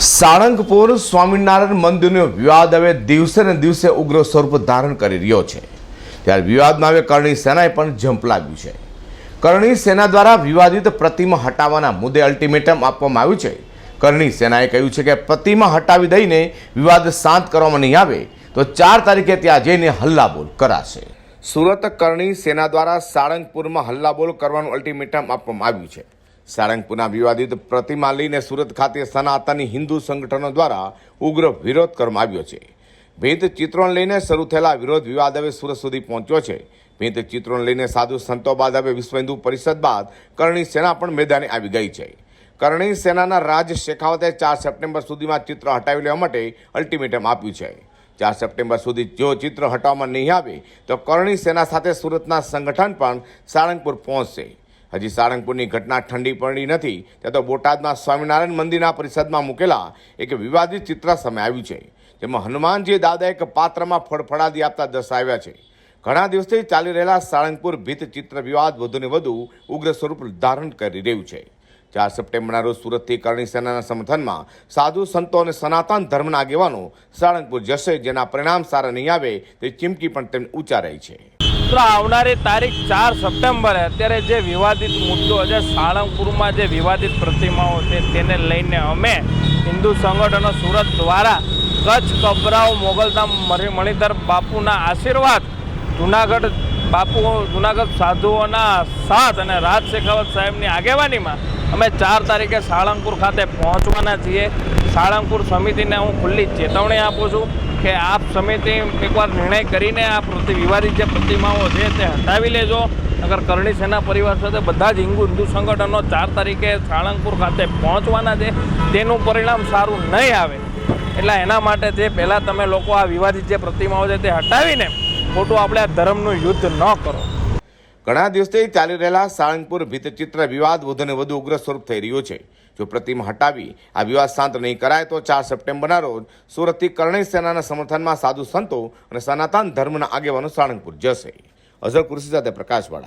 સાળંગપુર સ્વામિનારાયણ મંદિરનો વિવાદ હવે દિવસે ને દિવસે ઉગ્ર સ્વરૂપ ધારણ કરી રહ્યો છે. ત્યારે વિવાદમાં હવે કરણી સેનાએ પણ ઝંપલાવ્યું છે. કરણી સેના દ્વારા વિવાદિત પ્રતિમા હટાવવાના મુદ્દે અલ્ટિમેટમ આપવામાં આવ્યું છે. કરણી સેનાએ કહ્યું છે કે પ્રતિમા હટાવી દઈને વિવાદ શાંત કરવામાં નહીં આવે, તો ચાર તારીખે ત્યાં જઈને હલ્લાબોલ કરાશે. સુરત કરણી સેના દ્વારા સાળંગપુરમાં હલ્લાબોલ કરવાનું અલ્ટિમેટમ આપવામાં આવ્યું છે. સાળંગપુરના વિવાદિત પ્રતિમા લઈને સુરત ખાતે સનાતની હિન્દુ સંગઠનો દ્વારા ઉગ્ર વિરોધ કરવામાં આવ્યો છે. ભેદ ચિત્રોને લઈને શરૂ થયેલા વિરોધ વિવાદ હવે સુરત સુધી પહોંચ્યો છે. ભેદ ચિત્રોને લઈને સાધુ સંતો બાદ હવે વિશ્વ હિન્દુ પરિષદ બાદ કરણી સેના પણ મેદાને આવી ગઈ છે. કરણી સેનાના રાજ શેખાવતે ચાર સપ્ટેમ્બર સુધીમાં ચિત્ર હટાવી લેવા માટે અલ્ટિમેટમ આપ્યું છે. ચાર સપ્ટેમ્બર સુધી જો ચિત્ર હટાવવામાં નહીં આવે, તો કરણી સેના સાથે સુરતના સંગઠન પણ સાળંગપુર પહોંચશે. હજી સાળંગપુરની ઘટના ઠંડી પડી નથી, ત્યાં તો બોટાદના સ્વામિનારાયણ મંદિરના પરિષદમાં મૂકેલા એક વિવાદિત ચિત્ર સામે આવ્યું છે, જેમાં હનુમાનજી દાદા એક પાત્રમાં ફળફળાદી આપતા દર્શાવ્યા છે. ઘણા દિવસથી ચાલી રહેલા સાળંગપુર ભીત ચિત્ર વિવાદ વધુને વધુ ઉગ્ર સ્વરૂપ ધારણ કરી રહ્યું છે. ચાર સપ્ટેમ્બરના રોજ સુરતથી કરણી સેનાના સમર્થનમાં સાધુ સંતો અને સનાતન ધર્મના આગેવાનો સાળંગપુર જશે, જેના પરિણામ સારા નહીં આવે તે ચીમકી પણ તેમને ઉચ્ચારાઈ છે. તો આવનારી તારીખ ચાર સપ્ટેમ્બરે. અત્યારે જે વિવાદિત મુદ્દો છે, સાળંગપુરમાં જે વિવાદિત પ્રતિમાઓ છે, તેને લઈને અમે હિન્દુ સંગઠનો સુરત દ્વારા કચ્છ કબરાઓ, મોગલધામ મણિધર બાપુના આશીર્વાદ, જુનાગઢ બાપુ જુનાગઢ સાધુઓના સાથ અને રાજ શેખાવત સાહેબની આગેવાનીમાં અમે ચાર તારીખે સાળંગપુર ખાતે પહોંચવાના છીએ. સાળંગપુર સમિતિને હું ખુલ્લી ચેતવણી આપું છું. કે આપ સમિતિ એકવાર નિર્ણય કરીને આ પ્રતિ વિવાદિત જે પ્રતિમાઓ છે તે હટાવી લેજો. અગર કરણી સેના પરિવાર સાથે બધા જ હિન્દુ હિન્દુ સંગઠનો ચાર તારીખે સાળંગપુર ખાતે પહોંચવાના છે, તેનું પરિણામ સારું નહીં આવે. એટલે એના માટે જે પહેલાં તમે લોકો આ વિવાદિત જે પ્રતિમાઓ છે તે હટાવીને ખોટું આપણે આ ધર્મનું યુદ્ધ ન કરો. ઘણા દિવસથી ચાલી રહેલા સાળંગપુર ભીતચિત્ર વિવાદ વધુને વધુ ઉગ્ર સ્વરૂપ થઈ રહ્યો છે. જો પ્રતિમા હટાવી આ વિવાદ શાંત નહીં કરાય તો ચાર સપ્ટેમ્બરના રોજ સુરતથી કરણી સેનાના સમર્થનમાં સાધુ સંતો અને સનાતન ધર્મના આગેવાનો સાળંગપુર જશે. અઝર કૃષિ સાથે પ્રકાશવાળા